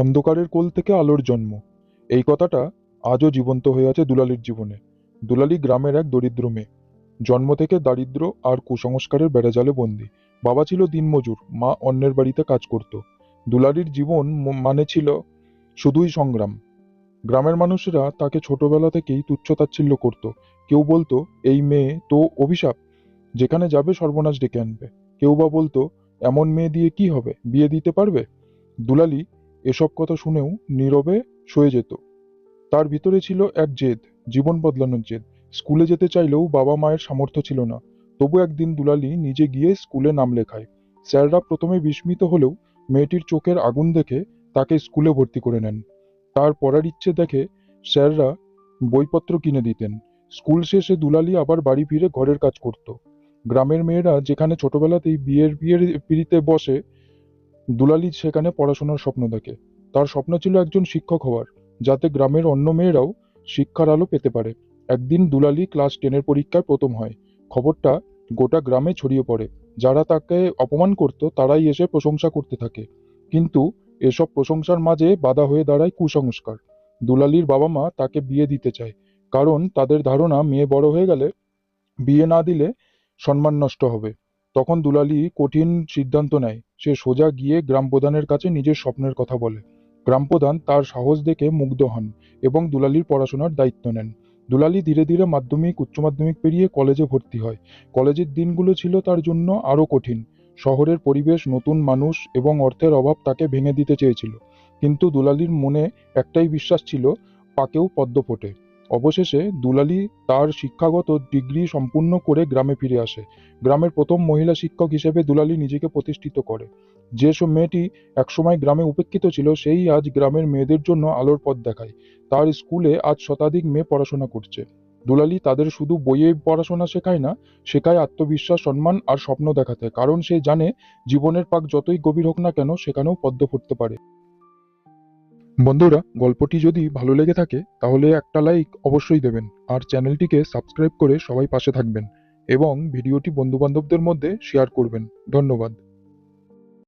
অন্ধকারের কোল থেকে আলোর জন্ম। এই কথাটা আজও জীবন্ত হয়ে আছে দুলালির জীবনে। দুলালি গ্রামের এক দরিদ্র মেয়ে। জন্ম থেকে দারিদ্র আর কুসংস্কারের বেড়াজালে বন্দী। বাবা ছিল দিনমজুর, মা অন্যের বাড়িতে কাজ করত। দুলালির জীবন মানে ছিল শুধুই সংগ্রাম। গ্রামের মানুষেরা তাকে ছোটবেলা থেকেই তুচ্ছতাচ্ছিল্য করত। কেউ বলতো, এই মেয়ে তো অভিশাপ। যেখানে যাবে সর্বনাশ ডেকে আনবে। কেউ বা বলতো, এমন মেয়ে দিয়ে কি হবে? বিয়ে দিতে পারবে? দুলালি এসব কথা শুনেও নীরবে সয়ে যেত। তার ভিতরে ছিল এক জেদ, জীবন বদলানোর জেদ। স্কুলে যেতে চাইলেও বাবা মায়ের সামর্থ্য ছিল না। তবু একদিন দুলালি নিজে গিয়ে স্কুলে নাম লেখায়। স্যাররা প্রথমে বিস্মিত হলেও মেয়েটির চোখের আগুন দেখে তাকে স্কুলে ভর্তি করে নেন। তার পড়ার ইচ্ছে দেখে স্যাররা বইপত্র কিনে দিতেন। স্কুল শেষে দুলালি আবার বাড়ি ফিরে ঘরের কাজ করত। গ্রামের মেয়েরা যেখানে ছোটবেলাতেই বিয়ের বিয়ের পিড়িতে বসে দুলালি সেখানে পড়াশোনার স্বপ্ন দেখে। তার স্বপ্ন ছিল একজন শিক্ষক হওয়ার, যাতে গ্রামের অন্য মেয়েরাও শিক্ষার আলো পেতে পারে। একদিন দুলালি ক্লাস টেনের পরীক্ষায় প্রথম হয়। খবরটা গোটা গ্রামে ছড়িয়ে পড়ে। যারা তাকে অপমান করত, তারাই এসে প্রশংসা করতে থাকে। কিন্তু এসব প্রশংসার মাঝে বাধা হয়ে দাঁড়ায় কুসংস্কার। দুলালির বাবা মা তাকে বিয়ে দিতে চায়, কারণ তাদের ধারণা মেয়ে বড় হয়ে গেলে বিয়ে না দিলে সম্মান নষ্ট হবে। তখন দুলালি কঠিন সিদ্ধান্ত নেয়। সে সোজা গিয়ে গ্রাম প্রধানের কাছে নিজের স্বপ্নের কথা বলে। গ্রাম প্রধান তার সাহস দেখে মুগ্ধ হন এবং দুলালির পড়াশোনার দায়িত্ব নেন। দুলালি ধীরে ধীরে মাধ্যমিক, উচ্চ মাধ্যমিক পেরিয়ে কলেজে ভর্তি হয়। কলেজের দিনগুলো ছিল তার জন্য আরও কঠিন। শহরের পরিবেশ নতুন মানুষ এবং অর্থের অভাব তাকে ভেঙে দিতে চেয়েছিল। কিন্তু দুলালির মনে একটাই বিশ্বাস ছিল, পাকেও পদ্ম ফোটে। অবশেষে দুলালি তার শিক্ষাগত ডিগ্রি সম্পূর্ণ করে গ্রামে ফিরে আসে। গ্রামের প্রথম মহিলা শিক্ষক হিসেবে দুলালি নিজেকে প্রতিষ্ঠিত করে। যে সব মেয়েটি একসময় গ্রামে উপেক্ষিত ছিল, সেই আজ গ্রামের মেয়েদের জন্য আলোর পথ দেখায়। তার স্কুলে আজ শতাধিক মেয়ে পড়াশোনা করছে। দুলালি তাদের শুধু বইয়ে পড়াশোনা শেখায় না, শেখায় আত্মবিশ্বাস, সম্মান আর স্বপ্ন দেখাতে। কারণ সে জানে, জীবনের পাক যতই গভীর হোক না কেন, সেখানেও পদ্ম ফুটতে পারে। বন্ধুরা, গল্পটি যদি ভালো লেগে থাকে, তাহলে একটা লাইক অবশ্যই দেবেন আর চ্যানেলটিকে সাবস্ক্রাইব করে সবাই পাশে থাকবেন এবং ভিডিওটি বন্ধুবান্ধবদের মধ্যে শেয়ার করবেন। ধন্যবাদ।